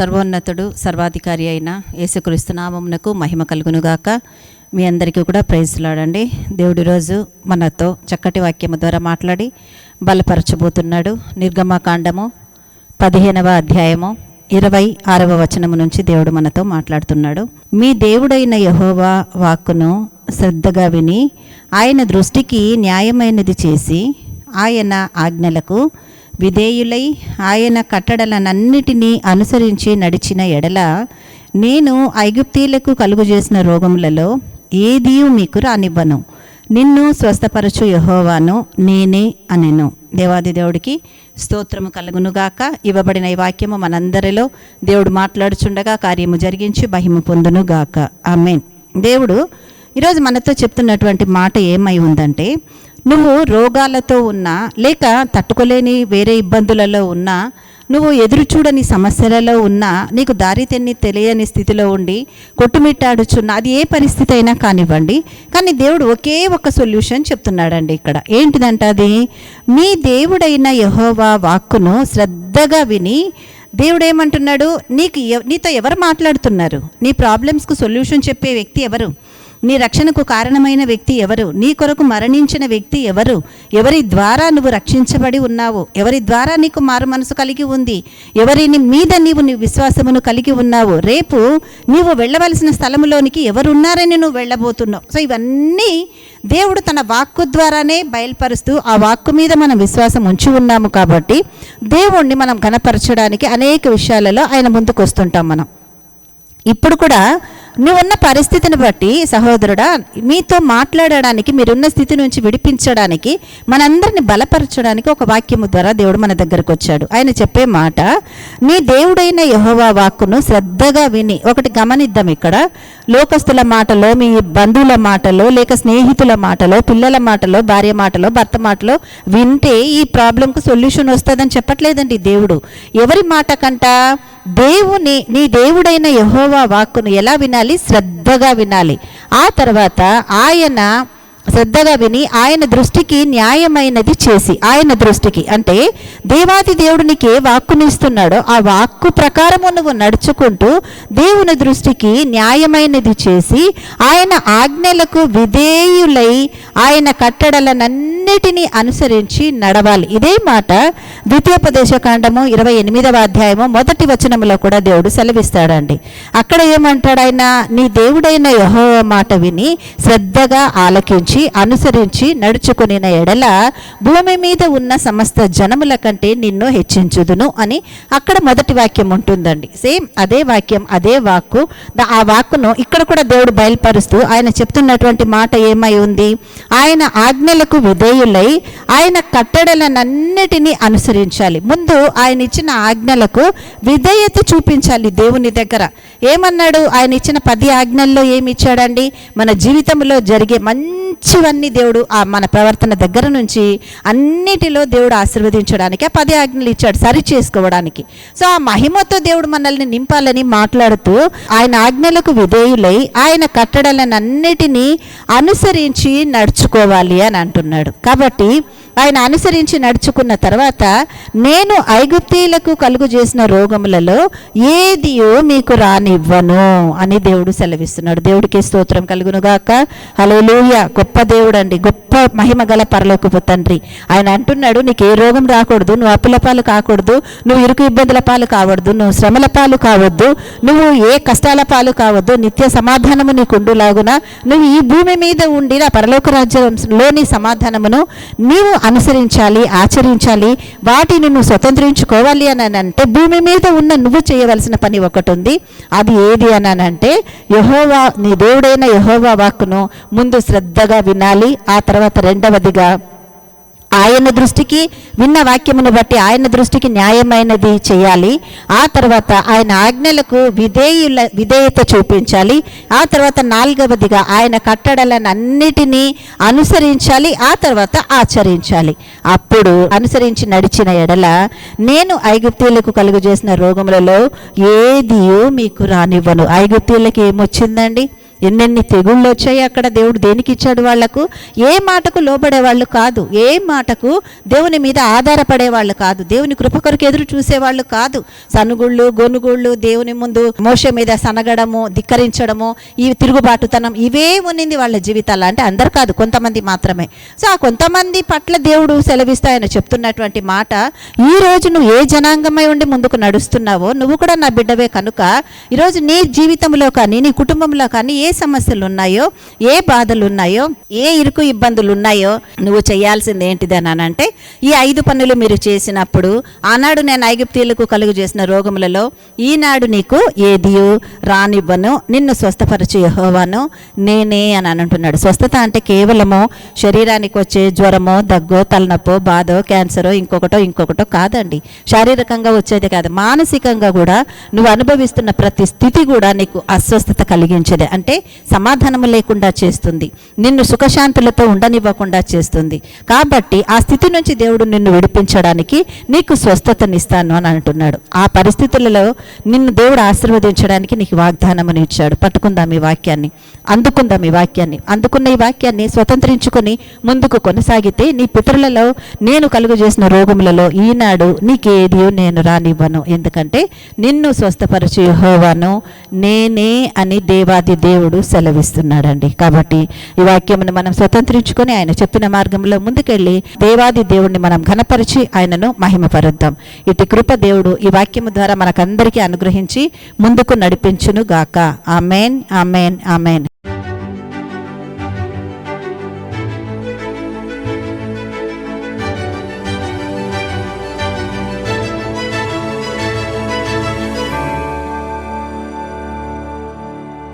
సర్వోన్నతుడు సర్వాధికారి అయిన యేసుక్రీస్తు నామమునకు మహిమ కలుగునుగాక. మీ అందరికీ కూడా ప్రైజ్లాడండి దేవుడి రోజు మనతో చక్కటి వాక్యము ద్వారా మాట్లాడి బలపరచబోతున్నాడు. నిర్గమకాండము పదిహేనవ అధ్యాయము ఇరవై ఆరవ వచనము నుంచి దేవుడు మనతో మాట్లాడుతున్నాడు. మీ దేవుడైన యహోవా వాక్కును శ్రద్ధగా విని ఆయన దృష్టికి న్యాయమైనది చేసి ఆయన ఆజ్ఞలకు విధేయులై ఆయన కట్టడలనన్నిటినీ అనుసరించి నడిచిన ఎడల నేను ఐగుప్తీలకు కలుగు చేసిన రోగములలో ఏదీ మీకు రానివ్వను. నిన్ను స్వస్థపరచు యహోవాను నేనే అనెను. దేవాది దేవుడికి స్తోత్రము కలుగునుగాక. ఇవ్వబడిన ఈ వాక్యము మనందరిలో దేవుడు మాట్లాడుచుండగా కార్యము జరిగించి మహిమ పొందునుగాక. ఆమెన్. దేవుడు ఈరోజు మనతో చెప్తున్నటువంటి మాట ఏమై ఉందంటే నువ్వు రోగాలతో ఉన్నా లేక తట్టుకోలేని వేరే ఇబ్బందులలో ఉన్నా నువ్వు ఎదురు చూడని సమస్యలలో ఉన్నా నీకు దారి తెన్ని తెలియని స్థితిలో ఉండి కొట్టుమిట్టాడుచున్న అది ఏ పరిస్థితి అయినా కానివ్వండి. కానీ దేవుడు ఒకే ఒక సొల్యూషన్ చెప్తున్నాడండి ఇక్కడ. ఏంటిదంట అది? మీ దేవుడైన యహోవా వాక్కును శ్రద్ధగా విని దేవుడు ఏమంటున్నాడు నీకు నీతో ఎవరు మాట్లాడుతున్నారు? నీ ప్రాబ్లమ్స్కు సొల్యూషన్ చెప్పే వ్యక్తి ఎవరు? నీ రక్షణకు కారణమైన వ్యక్తి ఎవరు? నీ కొరకు మరణించిన వ్యక్తి ఎవరు? ఎవరి ద్వారా నువ్వు రక్షించబడి ఉన్నావు? ఎవరి ద్వారా నీకు మారు మనసు కలిగి ఉంది? ఎవరిని మీద నీవు నీ విశ్వాసమును కలిగి ఉన్నావు? రేపు నీవు వెళ్ళవలసిన స్థలములోనికి ఎవరున్నారని నువ్వు వెళ్ళబోతున్నావు. సో ఇవన్నీ దేవుడు తన వాక్కు ద్వారానే బయలుపరుస్తూ ఆ వాక్కు మీద మనం విశ్వాసం ఉంచి ఉన్నాము కాబట్టి దేవుణ్ణి మనం కనపరచడానికి అనేక విషయాలలో ఆయన ముందుకు వస్తుంటాం మనం. ఇప్పుడు కూడా నువ్వున్న పరిస్థితిని బట్టి సహోదరుడా మీతో మాట్లాడడానికి మీరున్న స్థితి నుంచి విడిపించడానికి మనందరిని బలపరచడానికి ఒక వాక్యము ద్వారా దేవుడు మన దగ్గరకు వచ్చాడు. ఆయన చెప్పే మాట నీ దేవుడైన యహోవా వాక్కును శ్రద్ధగా విని ఒకటి గమనిద్దాం ఇక్కడ. లోకస్తుల మాటలో మీ బంధువుల మాటలో లేక స్నేహితుల మాటలో పిల్లల మాటలో భార్య మాటలో భర్త మాటలో వింటే ఈ ప్రాబ్లంకు సొల్యూషన్ వస్తుందని చెప్పట్లేదండి దేవుడు. ఎవరి మాట కంట? దేవుని నీ దేవుడైన యహోవా వాక్కును ఎలా వినాలి? శ్రద్ధగా వినాలి. ఆ తర్వాత ఆయన శ్రద్ధగా విని ఆయన దృష్టికి న్యాయమైనది చేసి ఆయన దృష్టికి అంటే దేవాది దేవుడు నీకు ఏ వాక్కునిస్తున్నాడో ఆ వాక్కు ప్రకారము నువ్వు నడుచుకుంటూ దేవుని దృష్టికి న్యాయమైనది చేసి ఆయన ఆజ్ఞలకు విధేయులై ఆయన కట్టడలనన్నిటినీ అనుసరించి నడవాలి. ఇదే మాట ద్వితీయోపదేశకాండము ఇరవై ఎనిమిదవ అధ్యాయము మొదటి వచనములో కూడా దేవుడు సెలవిస్తాడండి. అక్కడ ఏమంటాడు ఆయన? నీ దేవుడైన యహో మాట విని శ్రద్ధగా ఆలకించు. అనుసరించి నడుచుకునిన ఎడల భూమి మీద ఉన్న సమస్త జనముల కంటే నిన్ను హెచ్చించుదును అని అక్కడ మొదటి వాక్యం ఉంటుందండి. సేమ్ అదే వాక్యం అదే వాక్కు. ఆ వాక్కును ఇక్కడ కూడా దేవుడు బయలుపరుస్తూ ఆయన చెప్తున్నటువంటి మాట ఏమై ఉంది? ఆయన ఆజ్ఞలకు విధేయులై ఆయన కట్టడలనన్నిటినీ అనుసరించాలి. ముందు ఆయన ఇచ్చిన ఆజ్ఞలకు విధేయత చూపించాలి దేవుని దగ్గర. ఏమన్నాడు? ఆయన ఇచ్చిన పది ఆజ్ఞల్లో ఏమి ఇచ్చాడండి? మన జీవితంలో జరిగే మంచి మంచివన్నీ దేవుడు ఆ మన ప్రవర్తన దగ్గర నుంచి అన్నిటిలో దేవుడు ఆశీర్వదించడానికి ఆ పది ఆజ్ఞలు ఇచ్చాడు సరి చేసుకోవడానికి. సో ఆ మహిమతో దేవుడు మనల్ని నింపాలని మాట్లాడుతూ ఆయన ఆజ్ఞలకు విధేయులై ఆయన కట్టడలనన్నిటినీ అనుసరించి నడుచుకోవాలి అని అంటున్నాడు. కాబట్టి ఆయన అనుసరించి నడుచుకున్న తర్వాత నేను ఐగుప్తీలకు కలుగు చేసిన రోగములలో ఏదియో మీకు రానివ్వను అని దేవుడు సెలవిస్తున్నాడు. దేవుడికి స్తోత్రం కలుగునుగాక. హలోలూయ గొప్ప దేవుడు అండి గొప్ప మహిమ గల పరలోకపు తండ్రి. ఆయన అంటున్నాడు నీకు ఏ రోగం రాకూడదు నువ్వు అప్పుల పాలు కాకూడదు నువ్వు ఇరుకు ఇబ్బందుల పాలు కావద్దు నువ్వు శ్రమల పాలు కావద్దు నువ్వు ఏ కష్టాల పాలు కావద్దు నిత్య సమాధానము నీకు ఉండులాగున నువ్వు ఈ భూమి మీద ఉండి నా పరలోక రాజ్యంలోని సమాధానమును నీవు అనుసరించాలి ఆచరించాలి వాటిని నువ్వు స్వతంత్రించుకోవాలి అని అంటే భూమి మీద ఉన్న నువ్వు చేయవలసిన పని ఒకటి ఉంది అది ఏది అని అంటే యహోవా నీ దేవుడైన యహోవా వాక్కును ముందు శ్రద్ధగా వినాలి ఆ తర్వాత రెండవదిగా ఆయన దృష్టికి విన్న వాక్యమును బట్టి ఆయన దృష్టికి న్యాయమైనది చేయాలి. ఆ తర్వాత ఆయన ఆజ్ఞలకు విధేయుల విధేయత చూపించాలి. ఆ తర్వాత నాలుగవదిగా ఆయన కట్టడలనన్నిటినీ అనుసరించాలి ఆ తర్వాత ఆచరించాలి. అప్పుడు అనుసరించి నడిచిన ఎడల నేను ఐగుప్తీయులకు కలుగు చేసిన రోగములలో ఏది మీకు రానివ్వను. ఐగుప్తీయులకి ఏమొచ్చిందండి? ఎన్నెన్ని తెగుళ్ళు వచ్చాయి అక్కడ దేవుడు దేనికి ఇచ్చాడు వాళ్ళకు? ఏ మాటకు లోబడే వాళ్ళు కాదు. ఏ మాటకు దేవుని మీద ఆధారపడే వాళ్ళు కాదు. దేవుని కృప కొరకు ఎదురు చూసేవాళ్ళు కాదు. సనుగుళ్ళు గొనుగుళ్ళు దేవుని ముందు మోస మీద సనగడము ధిక్కరించడము ఈ తిరుగుబాటుతనం ఇవే ఉన్నింది వాళ్ళ జీవితాలు. అంటే అందరు కాదు కొంతమంది మాత్రమే. సో ఆ కొంతమంది పట్ల దేవుడు సెలవిస్తాయని చెప్తున్నటువంటి మాట ఈ రోజు నువ్వు ఏ జనాంగమై ఉండి ముందుకు నడుస్తున్నావో నువ్వు కూడా నా బిడ్డవే కనుక ఈరోజు నీ జీవితంలో కానీ నీ కుటుంబంలో కానీ ఏ సమస్యలు ఉన్నాయో ఏ బాధలు ఉన్నాయో ఏ ఇరుకు ఇబ్బందులు ఉన్నాయో నువ్వు చేయాల్సింది ఏంటిది అని అంటే ఈ ఐదు పనులు మీరు చేసినప్పుడు ఆనాడు నేను ఐగుప్తీలకు కలుగు చేసిన రోగములలో ఈనాడు నీకు ఏదియు రానివ్వను నిన్ను స్వస్థపరచు యహోవాను నేనే అని అని అంటున్నాడు స్వస్థత అంటే కేవలము శరీరానికి వచ్చే జ్వరమో దగ్గో తలనొప్పో బాధో క్యాన్సరో ఇంకొకటో ఇంకొకటో కాదండి. శారీరకంగా వచ్చేది కాదు మానసికంగా కూడా నువ్వు అనుభవిస్తున్న ప్రతి స్థితి కూడా నీకు అస్వస్థత కలిగించేది. అంటే సమాధానము లేకుండా చేస్తుంది. నిన్ను సుఖశాంతులతో ఉండనివ్వకుండా చేస్తుంది. కాబట్టి ఆ స్థితి నుంచి దేవుడు నిన్ను విడిపించడానికి నీకు స్వస్థతనిస్తాను అని అంటున్నాడు. ఆ పరిస్థితులలో నిన్ను దేవుడు ఆశీర్వదించడానికి నీకు వాగ్దానమని ఇచ్చాడు. పట్టుకుందాం ఈ వాక్యాన్ని. అందుకుందాం ఈ వాక్యాన్ని. అందుకున్న ఈ వాక్యాన్ని స్వతంత్రించుకొని ముందుకు కొనసాగితే నీ పితరులలో నేను కలుగు చేసిన రోగములలో ఈనాడు నీకేది నేను రానివ్వను. ఎందుకంటే నిన్ను స్వస్థపరచు హోవాను నేనే అని దేవాది దేవుడు దేవుడు సెలవిస్తున్నాడండి. కాబట్టి ఈ వాక్యమును మనం స్వతంత్రించుకొని ఆయన చెప్పిన మార్గంలో ముందుకెళ్ళి దేవాది దేవుడిని మనం ఘనపరిచి ఆయనను మహిమపరుద్దాం. ఇటు కృప దేవుడు ఈ వాక్యము ద్వారా మనకందరికీ అనుగ్రహించి ముందుకు నడిపించును గాక ఆమెన్ ఆమెన్ ఆమెన్.